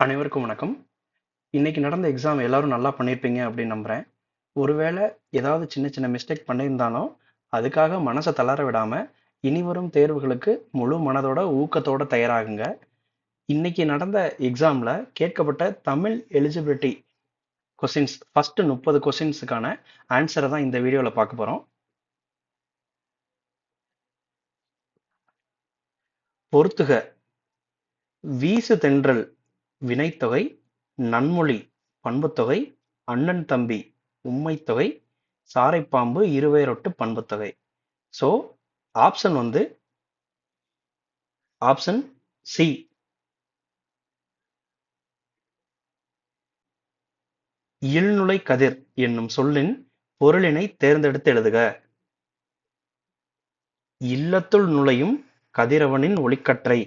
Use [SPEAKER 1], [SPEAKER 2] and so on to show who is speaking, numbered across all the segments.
[SPEAKER 1] அனைவருக்கும் வணக்கம். இன்னைக்கு நடந்த எக்ஸாம் எல்லாரும் நல்லா பண்ணியிருப்பீங்க அப்படின்னு நம்புறேன். ஒருவேளை ஏதாவது சின்ன சின்ன மிஸ்டேக் பண்ணியிருந்தாலும், அதுக்காக மனசை தளர விடாமல் இனி வரும் தேர்வுகளுக்கு முழு மனதோட, ஊக்கத்தோட தயாராகுங்க. இன்னைக்கு நடந்த எக்ஸாமில் கேட்கப்பட்ட தமிழ் எலிஜிபிலிட்டி கொஸ்டின்ஸ் ஃபஸ்ட்டு முப்பது கொஸ்டின்ஸுக்கான ஆன்சரை தான் இந்த வீடியோவில் பார்க்க போகிறோம் பொறுத்துக. வீசு தென்றல் வினைத்தொகை, நன்மொழி பண்புத்தொகை, அண்ணன் தம்பி உம்மைத்தொகை, சாரைப்பாம்பு இருவேரொட்டு பண்புத்தொகை. ஸோ ஆப்ஷன் வந்து ஆப்ஷன் சி. இல்நுழை கதிர் என்னும் சொல்லின் பொருளினை தேர்ந்தெடுத்து எழுதுக. இல்லத்துள் நுழையும் கதிரவனின் ஒளிக்கற்றை.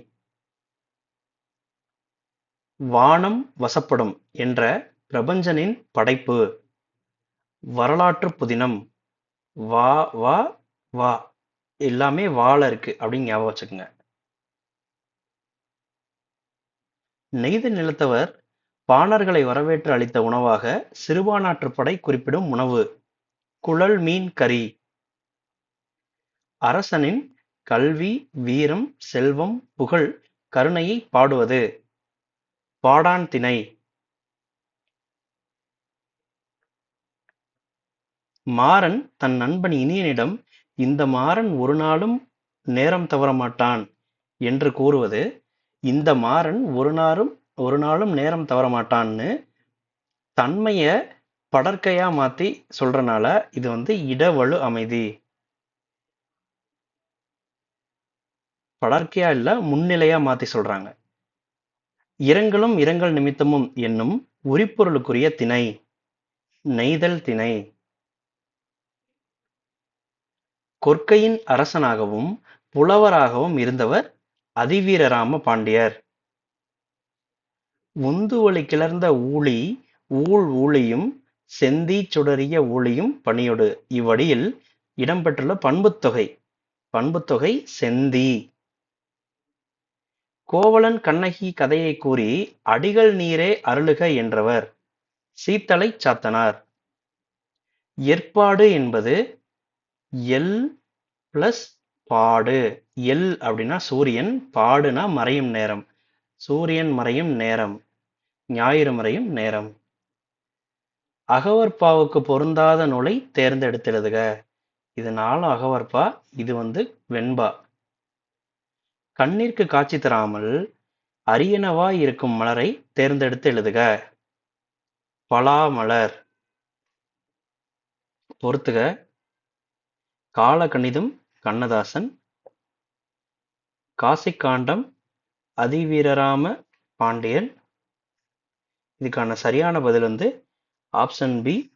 [SPEAKER 1] வானம் வசப்படும் என்ற பிரபஞ்சனின் படைப்பு. வரலாற்று புதினம். வா வா வா எல்லாமே வாழ இருக்கு அப்படின்னு ஞாபகம் வச்சுக்கோங்க. நெய்த நிலத்தவர் பாணர்களை வரவேற்று அளித்த உணவாக சிறுபானாற்றுப்படை குறிப்பிடும் உணவு. குழல் மீன் கறி. அரசனின் கல்வி, வீரம், செல்வம், புகழ், கருணையை பாடுவது. பாடாண் திணை. மாறன் தன் நண்பன் இனியனிடம் இந்த மாறன் ஒரு நாளும் நேரம் தவறமாட்டான் என்று கூறுவது இந்த மாறன் ஒரு நாளும் ஒரு நாளும் நேரம் தவறமாட்டான்னு தன்மைய படர்க்கையா மாத்தி சொல்றனால இது வந்து இடவழு அமைதி. படர்க்கையா இல்ல முன்னிலையா மாத்தி சொல்றாங்க. இரங்கலும் இரங்கல் நிமித்தமும் என்னும் உரிப்பொருளுக்குரிய திணை. நெய்தல் திணை. கொற்கையின் அரசனாகவும் புலவராகவும் இருந்தவர் அதிவீரராம பாண்டியர். உந்துவளி கிளர்ந்த ஊழி ஊழ் ஊழியும் செந்தி சுடரிய ஊழியும் பணியொடு இவ்வடியில் இடம்பெற்றுள்ள பண்புத்தொகை. பண்புத்தொகை செந்தி கோவலன் கண்ணகி கதையைக் கூறி அடிகள் நீரே அருளுக என்றவர் சீத்தலைச் சாத்தனார். ஏற்பாடு என்பது எல் பிளஸ் பாடு. எல் அப்படின்னா சூரியன், பாடுனா மறையும் நேரம். சூரியன் மறையும் நேரம். ஞாயிறு மறையும் நேரம். அகவற்பாவுக்கு பொருந்தாத நூலை தேர்ந்தெடுத்தெழுதுக இதனால் இது அகவற்பா. இது வந்து வெண்பா. கண்ணிற்கு காட்சி தராமல் அரியனவாய் இருக்கும் மலரை தேர்ந்தெடுத்து எழுதுக. பலாமலர். பொறுத்துக. காலகணிதம் கண்ணதாசன். காசிக்காண்டம் அதிவீரராம பாண்டியன். இதுக்கான சரியான பதில் வந்து ஆப்ஷன் பி.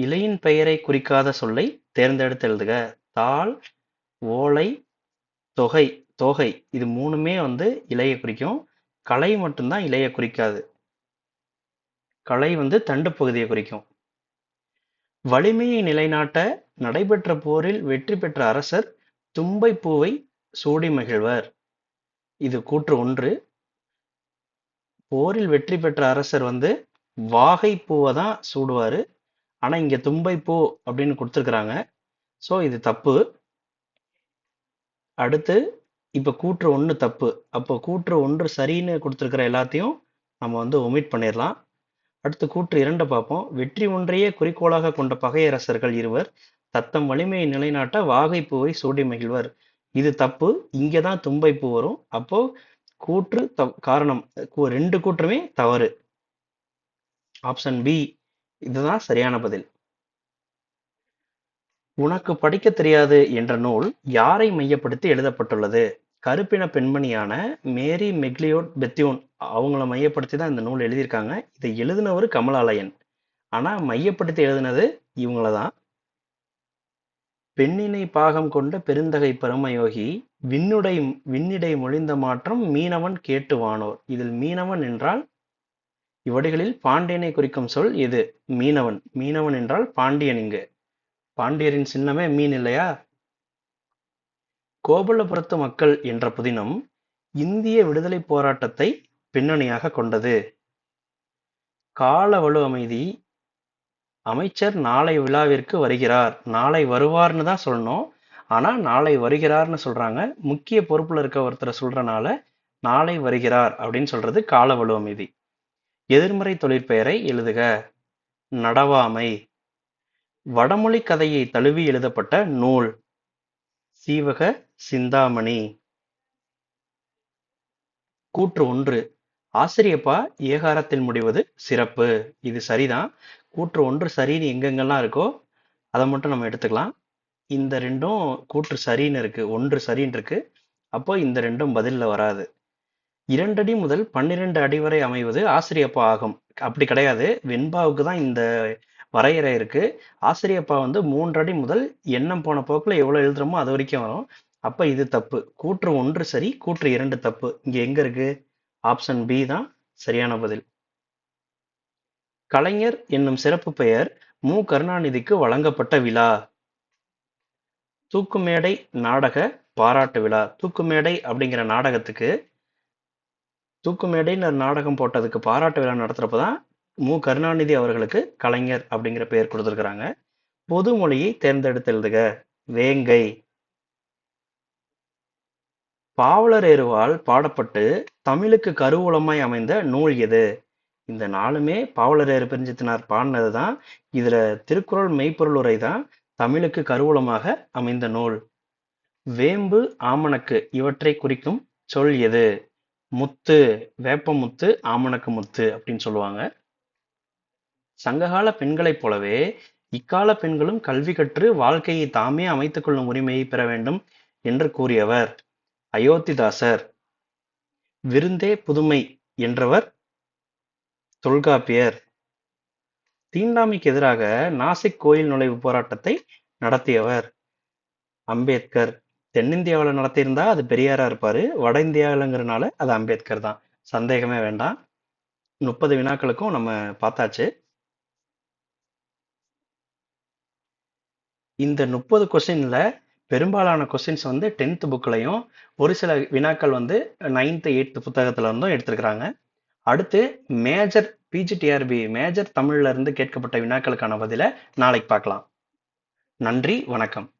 [SPEAKER 1] இலையின் பெயரைக் குறிக்காத சொல்லை தேர்ந்தெடுத்து எழுதுக. தாள், ஓலை, தொகை தோகை இது மூணுமே வந்து இலையை குறிக்கும். களை மட்டும்தான் இலையை குறிக்காது. களை வந்து தண்டு பகுதியை குறிக்கும். வலிமையை நிலைநாட்ட நடைபெற்ற போரில் வெற்றி பெற்ற அரசர் தும்பை பூவை சூடி மகிழ்வர். இது கூற்று ஒன்று. போரில் வெற்றி பெற்ற அரசர் வந்து வாகை பூவை தான் சூடுவார் ஆனால் இங்கே தும்பை பூ அப்படின்னு கொடுத்துருக்குறாங்க ஸோ இது தப்பு. அடுத்து இப்போ கூற்று ஒன்று தப்பு. அப்போ கூற்று ஒன்று சரின்னு கொடுத்துருக்கிற எல்லாத்தையும் நம்ம வந்து ஒமிட் பண்ணிடலாம். அடுத்து கூற்று இரண்டை பார்ப்போம். வெற்றி ஒன்றையே குறிக்கோளாக கொண்ட பகையரசர்கள் இருவர் தத்தம் வலிமையை நிலைநாட்ட வாகைப்பூவை சூடி மகிழ்வர். இது தப்பு. இங்கே தான் தும்பைப் பூ வரும். அப்போ கூற்று த காரணம் ரெண்டு கூற்றுமே தவறு. ஆப்ஷன் பி இதுதான் சரியான பதில். உனக்கு படிக்கத் தெரியாது என்ற நூல் யாரை மையப்படுத்தி எழுதப்பட்டுள்ளது? கருப்பின பெண்மணியான மேரி மெக்லியோட் பெத்யூன் அவங்கள மையப்படுத்தி தான் இந்த நூல் எழுதியிருக்காங்க. இதை எழுதினவர் கமலாலயன். ஆனா மையப்படுத்தி எழுதினது இவங்கள தான். பெண்ணினை பாகம் கொண்ட பெருந்தகை பரமயோகி விண்ணுடை விண்ணிடை மொழிந்த மாற்றம் மீனவன் கேட்டு வானோர். இதில் மீனவன் என்றால் இவ்வடிகளில் பாண்டியனை குறிக்கும் சொல் எது? மீனவன். மீனவன் என்றால் பாண்டியன் இங்கு. பாண்டியரின் சின்னமே மீன் இல்லையா? கோபலபுரத்து மக்கள் என்ற புதினம் இந்திய விடுதலை போராட்டத்தை பின்னணியாக கொண்டது. கால வலு அமைதி அமைச்சர் நாளை விழாவிற்கு வருகிறார். நாளை வருவார்னு தான் சொல்லணும். ஆனால் நாளை வருகிறார்னு சொல்றாங்க. முக்கிய பொறுப்புல இருக்க ஒருத்தரை சொல்றனால நாளை வருகிறார் அப்படின்னு சொல்றது கால வலு அமைதி. எதிர்மறை தொழிற்பெயரை எழுதுக. நடவாமை. வடமொழி கதையை தழுவி எழுதப்பட்ட நூல். சீவக சிந்தாமணி. கூற்று ஒன்று. ஆசிரியப்பா ஏகாரத்தில் முடிவது சிறப்பு. இது சரிதான். கூற்று ஒன்று சரின்னு எங்கெங்கெல்லாம் இருக்கோ அதை மட்டும் நம்ம எடுத்துக்கலாம். இந்த ரெண்டும் கூற்று சரின்னு இருக்கு. ஒன்று சரின்னு இருக்கு. அப்போ இந்த ரெண்டும் பதிலில் வராது. இரண்டடி முதல் பன்னிரெண்டு அடி வரை அமைவது ஆசிரியப்பா ஆகும். அப்படி கிடையாது. வெண்பாவுக்கு தான் இந்த வரையறை இருக்குது ஆசிரியப்பா வந்து மூன்றடி முதல் எண்ணம் போன போக்கில் எவ்வளோ எழுதுறோமோ அது வரைக்கும் வரும். அப்போ இது தப்பு. கூற்று ஒன்று சரி கூற்று இரண்டு தப்பு. இங்கே எங்கே இருக்குது ஆப்ஷன் பி தான் சரியான பதில். கலைஞர் என்னும் சிறப்பு பெயர் மு. கருணாநிதிக்கு வழங்கப்பட்ட விழா. தூக்குமேடை நாடக பாராட்டு விழா. தூக்குமேடை அப்படிங்கிற நாடகத்துக்கு தூக்குமேடைன்னு ஒரு நாடகம் போட்டதுக்கு பாராட்டு விழா நடத்துகிறப்ப தான் மு. கருணாநிதி அவர்களுக்கு கலைஞர் அப்படிங்கிற பெயர் கொடுத்துருக்குறாங்க. பொது மொழியை தேர்ந்தெடுத்து எழுதுக. வேங்கை. பாவலரேறுவால் பாடப்பட்டு தமிழுக்கு கருவூலமாய் அமைந்த நூல் எது? இந்த நாளுமே பாவலரேறு பெருஞ்சித்தினார் பாடினது தான். இதுல திருக்குறள் மெய்ப்பொருள் உரை தான் தமிழுக்கு கருவூலமாக அமைந்த நூல். வேம்பு ஆமணக்கு இவற்றை குறிக்கும் சொல் எது? முத்து வேப்பமுத்து ஆமணக்கு முத்து அப்படின்னு சொல்லுவாங்க. சங்ககால பெண்களைப் போலவே இக்கால பெண்களும் கல்வி கற்று வாழ்க்கையை தாமே அமைத்துக் கொள்ளும் உரிமையை பெற வேண்டும் என்று கூறியவர் அயோத்திதாசர். விருந்தே புதுமை என்றவர் தொல்காப்பியர். தீண்டாமைக்கு எதிராக நாசிக் கோயில் நுழைவு போராட்டத்தை நடத்தியவர் அம்பேத்கர். தென்னிந்தியாவில் நடத்தியிருந்தா அது பெரியாரா இருப்பாரு வட இந்தியாவிலங்கிறனால அது அம்பேத்கர் தான். சந்தேகமே வேண்டாம். முப்பது வினாக்களுக்கும் நம்ம பார்த்தாச்சு. இந்த முப்பது கொஸ்டின்ல பெரும்பாலான கொஸ்டின்ஸ் வந்து டென்த் புக்லையும் ஒரு சில வினாக்கள் வந்து நைன்த்து எயித்து புத்தகத்துல இருந்தும் எடுத்திருக்கிறாங்க. அடுத்து மேஜர் பிஜிடிஆர்பி மேஜர் தமிழ்ல இருந்து கேட்கப்பட்ட வினாக்களுக்கான பதிலை நாளைக்கு பார்க்கலாம். நன்றி வணக்கம்.